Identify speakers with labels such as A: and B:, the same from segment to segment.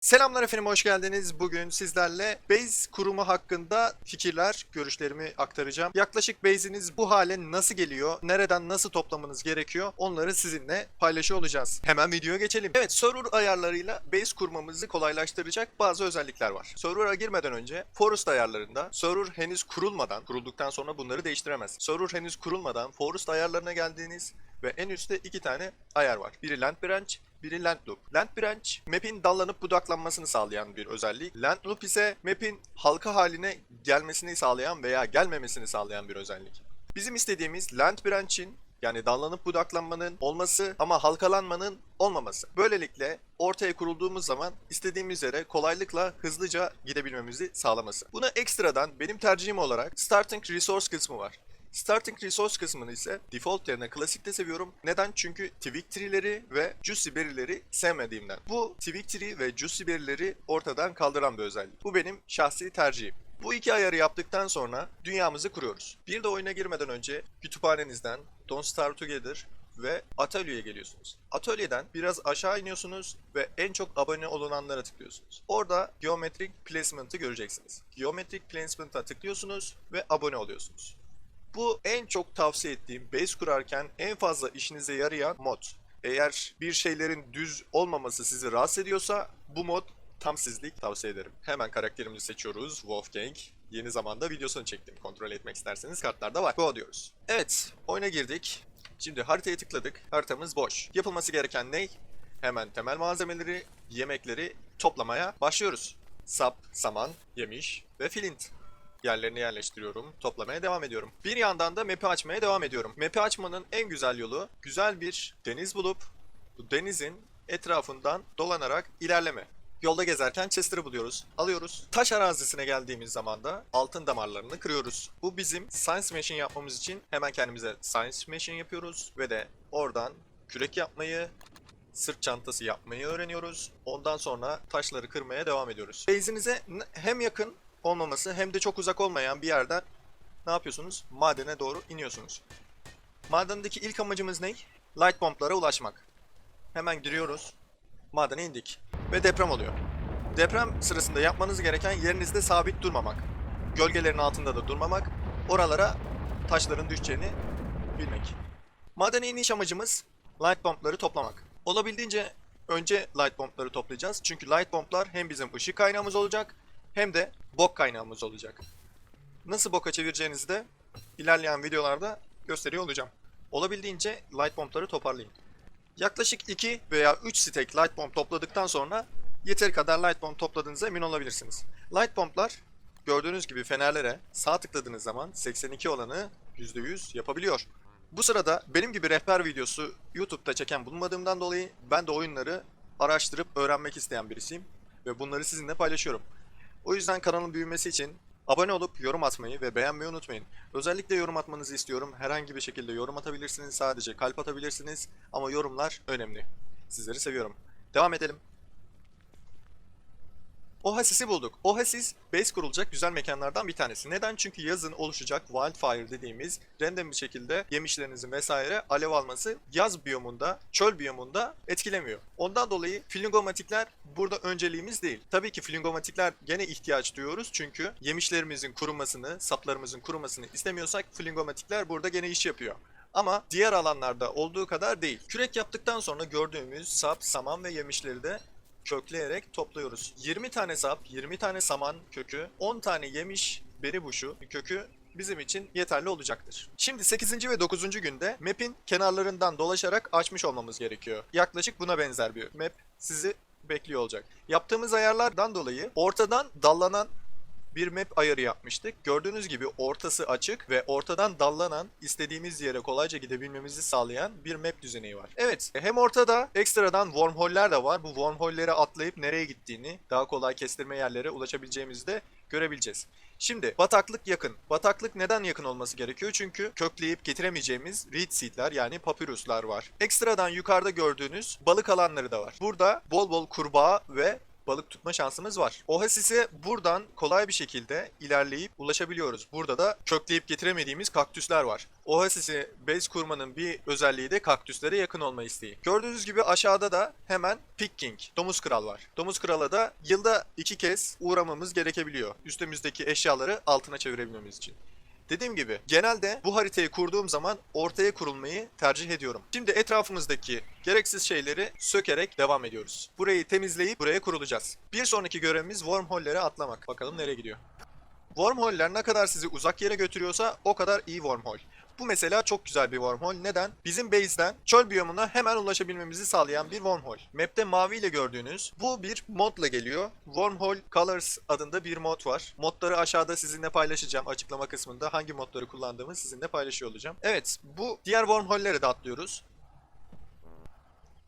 A: Selamlar efendim, hoş geldiniz. Bugün sizlerle base kurumu hakkında fikirler, görüşlerimi aktaracağım. Yaklaşık base'iniz bu hale nasıl geliyor, nereden nasıl toplamanız gerekiyor onları sizinle paylaşıyor olacağız. Hemen videoya geçelim. Evet, server ayarlarıyla base kurmamızı kolaylaştıracak bazı özellikler var. Server'a girmeden önce Forest ayarlarında server henüz kurulmadan, kurulduktan sonra bunları değiştiremez. Server henüz kurulmadan Forest ayarlarına geldiğiniz ve en üstte iki tane ayar var. Biri Land Branch, biri Land Loop. Land Branch, map'in dallanıp budaklanmasını sağlayan bir özellik. Land Loop ise map'in halka haline gelmesini sağlayan veya gelmemesini sağlayan bir özellik. Bizim istediğimiz Land Branch'in yani dallanıp budaklanmanın olması ama halkalanmanın olmaması. Böylelikle ortaya kurulduğumuz zaman istediğimiz yere kolaylıkla hızlıca gidebilmemizi sağlaması. Buna ekstradan benim tercihim olarak Starting Resource kısmı var. Starting Resource kısmını ise default yerine klasikte seviyorum. Neden? Çünkü Twig tree'leri ve Juicy berry'leri sevmediğimden. Bu Twig tree ve Juicy berry'leri ortadan kaldıran bir özellik. Bu benim şahsi tercihim. Bu iki ayarı yaptıktan sonra dünyamızı kuruyoruz. Bir de oyuna girmeden önce kütüphanenizden Don't Starve Together ve atölyeye geliyorsunuz. Atölyeden biraz aşağı iniyorsunuz ve en çok abone olunanlara tıklıyorsunuz. Orada Geometric Placement'ı göreceksiniz. Geometric Placement'a tıklıyorsunuz ve abone oluyorsunuz. Bu en çok tavsiye ettiğim base kurarken en fazla işinize yarayan mod. Eğer bir şeylerin düz olmaması sizi rahatsız ediyorsa bu mod tam sizlik tavsiye ederim. Hemen karakterimizi seçiyoruz. Wolfgang. Yeni zamanda videosunu çektim. Kontrol etmek isterseniz kartlarda var. Go diyoruz. Evet, oyuna girdik. Şimdi haritaya tıkladık. Haritamız boş. Yapılması gereken ne? Hemen temel malzemeleri, yemekleri toplamaya başlıyoruz. Sap, saman, yemiş ve flint yerlerini yerleştiriyorum. Toplamaya devam ediyorum. Bir yandan da map'i açmaya devam ediyorum. Map'i açmanın en güzel yolu güzel bir deniz bulup bu denizin etrafından dolanarak ilerleme. Yolda gezerken Chester'ı buluyoruz, alıyoruz. Taş arazisine geldiğimiz zaman da altın damarlarını kırıyoruz. Bu bizim Science Machine yapmamız için hemen kendimize Science Machine yapıyoruz ve de oradan kürek yapmayı, sırt çantası yapmayı öğreniyoruz. Ondan sonra taşları kırmaya devam ediyoruz. Base'inize hem yakın olmaması hem de çok uzak olmayan bir yerden ne yapıyorsunuz? Madene doğru iniyorsunuz. Madendeki ilk amacımız ne? Light bomblara ulaşmak. Hemen giriyoruz. Madene indik. Ve deprem oluyor. Deprem sırasında yapmanız gereken yerinizde sabit durmamak. Gölgelerin altında da durmamak. Oralara taşların düşeceğini bilmek. Madene iniş amacımız light bombları toplamak. Olabildiğince önce light bombları toplayacağız. Çünkü light bomblar hem bizim ışık kaynağımız olacak hem de bok kaynağımız olacak. Nasıl boka çevireceğinizi de ilerleyen videolarda gösteriyor olacağım. Olabildiğince light bombları toparlayın. Yaklaşık 2 veya 3 stack light bomb topladıktan sonra yeteri kadar light bomb topladığınıza emin olabilirsiniz. Light bomblar gördüğünüz gibi fenerlere sağ tıkladığınız zaman 82 olanı %100 yapabiliyor. Bu sırada benim gibi rehber videosu YouTube'da çeken bulunmadığımdan dolayı ben de oyunları araştırıp öğrenmek isteyen birisiyim ve bunları sizinle paylaşıyorum. O yüzden kanalın büyümesi için abone olup yorum atmayı ve beğenmeyi unutmayın. Özellikle yorum atmanızı istiyorum. Herhangi bir şekilde yorum atabilirsiniz. Sadece kalp atabilirsiniz. Ama yorumlar önemli. Sizleri seviyorum. Devam edelim. Oasis'i bulduk. Oasis, base kurulacak güzel mekanlardan bir tanesi. Neden? Çünkü yazın oluşacak wildfire dediğimiz random bir şekilde yemişlerinizin vesaire alev alması yaz biyomunda, çöl biyomunda etkilemiyor. Ondan dolayı flingomatikler burada önceliğimiz değil. Tabii ki flingomatikler gene ihtiyaç duyuyoruz çünkü yemişlerimizin kurumasını, saplarımızın kurumasını istemiyorsak flingomatikler burada gene iş yapıyor. Ama diğer alanlarda olduğu kadar değil. Kürek yaptıktan sonra gördüğümüz sap, saman ve yemişleri de kökleyerek topluyoruz. 20 tane sap, 20 tane saman kökü, 10 tane yemiş beri buşu kökü bizim için yeterli olacaktır. Şimdi 8. ve 9. günde map'in kenarlarından dolaşarak açmış olmamız gerekiyor. Yaklaşık buna benzer bir map sizi bekliyor olacak. Yaptığımız ayarlardan dolayı ortadan dallanan bir map ayarı yapmıştık. Gördüğünüz gibi ortası açık ve ortadan dallanan istediğimiz yere kolayca gidebilmemizi sağlayan bir map düzeneği var. Evet hem ortada ekstradan wormhole'ler de var. Bu wormhole'leri atlayıp nereye gittiğini daha kolay kestirme yerlere ulaşabileceğimizi de görebileceğiz. Şimdi bataklık yakın. Bataklık neden yakın olması gerekiyor? Çünkü kökleyip getiremeyeceğimiz reed seed'ler yani papyruslar var. Ekstradan yukarıda gördüğünüz balık alanları da var. Burada bol bol kurbağa ve balık tutma şansımız var. Oasis'e buradan kolay bir şekilde ilerleyip ulaşabiliyoruz. Burada da kökleyip getiremediğimiz kaktüsler var. Oasis'e base kurmanın bir özelliği de kaktüslere yakın olma isteği. Gördüğünüz gibi aşağıda da hemen Pig King, Domuz Kral var. Domuz Kral'a da yılda iki kez uğramamız gerekebiliyor. Üstümüzdeki eşyaları altına çevirebilmemiz için. Dediğim gibi genelde bu haritayı kurduğum zaman ortaya kurulmayı tercih ediyorum. Şimdi etrafımızdaki gereksiz şeyleri sökerek devam ediyoruz. Burayı temizleyip buraya kurulacağız. Bir sonraki görevimiz wormhole'lere atlamak. Bakalım nereye gidiyor. Wormhole'ler ne kadar sizi uzak yere götürüyorsa o kadar iyi wormhole. Bu mesela çok güzel bir wormhole. Neden? Bizim base'den çöl biyomuna hemen ulaşabilmemizi sağlayan bir wormhole. Map'te maviyle gördüğünüz bu bir modla geliyor. Wormhole Colors adında bir mod var. Modları aşağıda sizinle paylaşacağım açıklama kısmında. Hangi modları kullandığımı sizinle paylaşıyor olacağım. Evet, bu diğer wormhole'lere de atlıyoruz.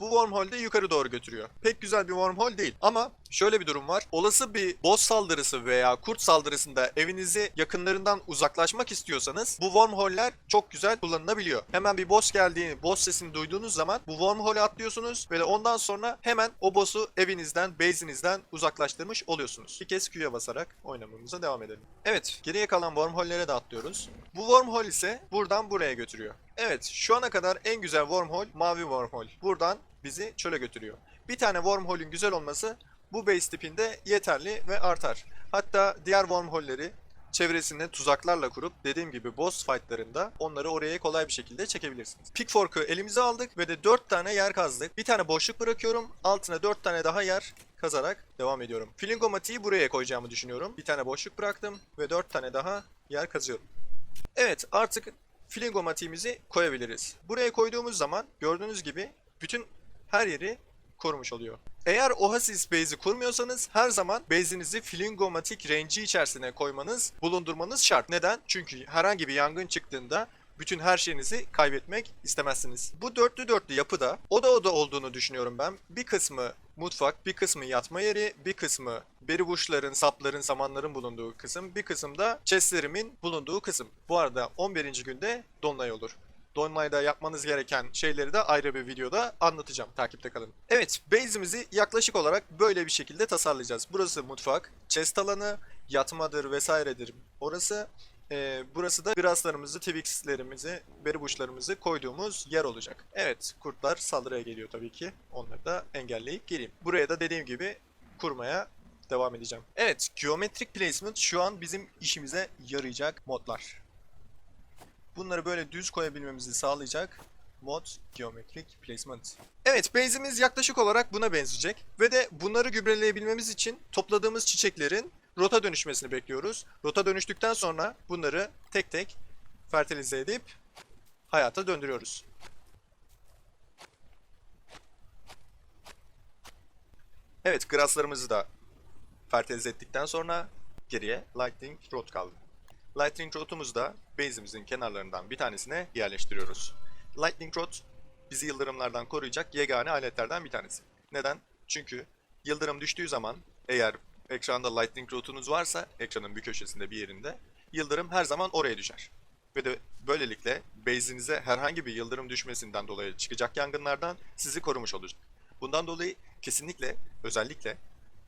A: Bu wormhole de yukarı doğru götürüyor. Pek güzel bir wormhole değil ama şöyle bir durum var. Olası bir boss saldırısı veya kurt saldırısında evinizi yakınlarından uzaklaşmak istiyorsanız bu wormhole'ler çok güzel kullanılabiliyor. Hemen bir boss geldiğini, boss sesini duyduğunuz zaman bu wormhole'e atlıyorsunuz ve ondan sonra hemen o boss'u evinizden, base'inizden uzaklaştırmış oluyorsunuz. Bir kez Q'ya basarak oynamamıza devam edelim. Evet, geriye kalan wormhole'lere de atlıyoruz. Bu wormhole ise buradan buraya götürüyor. Evet, şu ana kadar en güzel wormhole mavi wormhole. Buradan bizi çöle götürüyor. Bir tane wormhole'ün güzel olması bu base tipinde yeterli ve artar. Hatta diğer wormhole'leri çevresinde tuzaklarla kurup dediğim gibi boss fightlarında onları oraya kolay bir şekilde çekebilirsiniz. Pickfork'u elimize aldık ve de 4 tane yer kazdık. Bir tane boşluk bırakıyorum. Altına 4 tane daha yer kazarak devam ediyorum. Flingomatiği buraya koyacağımı düşünüyorum. Bir tane boşluk bıraktım ve 4 tane daha yer kazıyorum. Evet artık flingomatiğimizi koyabiliriz. Buraya koyduğumuz zaman gördüğünüz gibi bütün her yeri korumuş oluyor. Eğer Oasis base'i kurmuyorsanız her zaman base'inizi flingomatik range'i içerisine koymanız, bulundurmanız şart. Neden? Çünkü herhangi bir yangın çıktığında bütün her şeyinizi kaybetmek istemezsiniz. Bu dörtlü dörtlü yapıda oda oda olduğunu düşünüyorum ben. Bir kısmı mutfak, bir kısmı yatma yeri, bir kısmı beribuşların, sapların, samanların bulunduğu kısım, bir kısım da chestlerimin bulunduğu kısım. Bu arada 11. günde Dolunay olur. Dolunay'da yapmanız gereken şeyleri de ayrı bir videoda anlatacağım. Takipte kalın. Evet, base'imizi yaklaşık olarak böyle bir şekilde tasarlayacağız. Burası mutfak, chest alanı, yatmadır vesairedir. Orası ee, burası da grasslarımızı, twixlerimizi, beribuşlarımızı koyduğumuz yer olacak. Evet, kurtlar saldırıya geliyor tabii ki. Onları da engelleyip geleyim. Buraya da dediğim gibi kurmaya devam edeceğim. Evet, geometric placement şu an bizim işimize yarayacak modlar. Bunları böyle düz koyabilmemizi sağlayacak mod geometric placement. Evet base'imiz yaklaşık olarak buna benzeyecek. Ve de bunları gübreleyebilmemiz için topladığımız çiçeklerin rota dönüşmesini bekliyoruz. Rota dönüştükten sonra bunları tek tek fertilize edip hayata döndürüyoruz. Evet grasslarımızı da fertilize ettikten sonra geriye lightning rod kaldı. Lightning rod'umuzu da base'imizin kenarlarından bir tanesine yerleştiriyoruz. Lightning rod bizi yıldırımlardan koruyacak yegane aletlerden bir tanesi. Neden? Çünkü yıldırım düştüğü zaman eğer ekranda lightning rod'unuz varsa ekranın bir köşesinde bir yerinde yıldırım her zaman oraya düşer. Ve de böylelikle base'inize herhangi bir yıldırım düşmesinden dolayı çıkacak yangınlardan sizi korumuş olacak. Bundan dolayı kesinlikle özellikle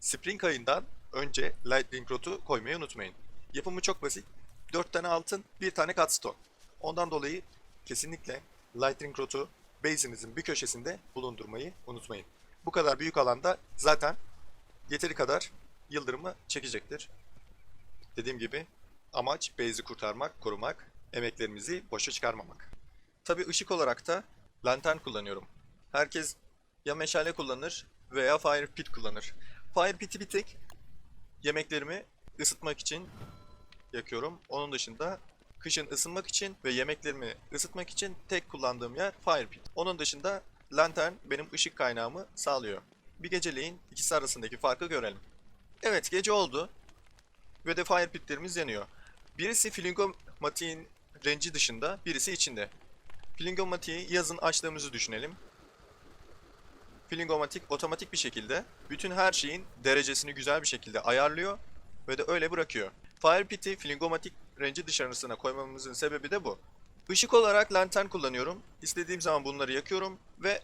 A: Spring ayından önce Lightning Rod'u koymayı unutmayın. Yapımı çok basit. 4 tane altın, 1 tane cutstone. Ondan dolayı kesinlikle Lightning Rod'u base'inizin bir köşesinde bulundurmayı unutmayın. Bu kadar büyük alanda zaten yeteri kadar yıldırımı çekecektir. Dediğim gibi amaç base'i kurtarmak, korumak, emeklerimizi boşa çıkarmamak. Tabi ışık olarak da lantern kullanıyorum. Herkes ya meşale kullanır veya fire pit kullanır. Fire pit'i bir tek yemeklerimi ısıtmak için yakıyorum. Onun dışında kışın ısınmak için ve yemeklerimi ısıtmak için tek kullandığım yer fire pit. Onun dışında lantern benim ışık kaynağımı sağlıyor. Bir geceleyin ikisi arasındaki farkı görelim. Evet gece oldu ve de fire pitlerimiz yanıyor. Birisi flingomatiğin renci dışında, birisi içinde. Flingomatiği yazın açtığımızı düşünelim. Flingomatik otomatik bir şekilde bütün her şeyin derecesini güzel bir şekilde ayarlıyor ve de öyle bırakıyor. Fire Pit'i Flingomatik renci dışarısına koymamızın sebebi de bu. Işık olarak lantern kullanıyorum. İstediğim zaman bunları yakıyorum ve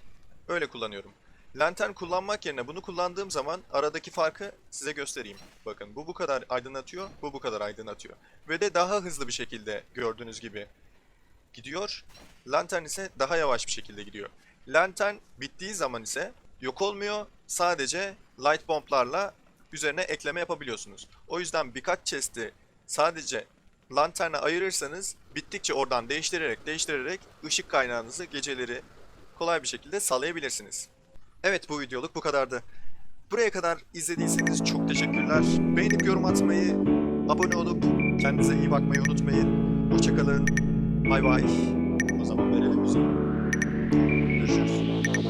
A: öyle kullanıyorum. Lantern kullanmak yerine bunu kullandığım zaman aradaki farkı size göstereyim. Bakın bu bu kadar aydınlatıyor, bu bu kadar aydınlatıyor. Ve de daha hızlı bir şekilde gördüğünüz gibi gidiyor. Lantern ise daha yavaş bir şekilde gidiyor. Lantern bittiği zaman ise yok olmuyor. Sadece light bomblarla üzerine ekleme yapabiliyorsunuz. O yüzden birkaç chest'i sadece lanterne ayırırsanız bittikçe oradan değiştirerek değiştirerek ışık kaynağınızı geceleri kolay bir şekilde sağlayabilirsiniz. Evet bu videoluk bu kadardı. Buraya kadar izlediyseniz çok teşekkürler. Beğenip yorum atmayı, abone olup kendinize iyi bakmayı unutmayın. Hoşçakalın. Bay bay. O zaman verelim müziği. Görüşürüz.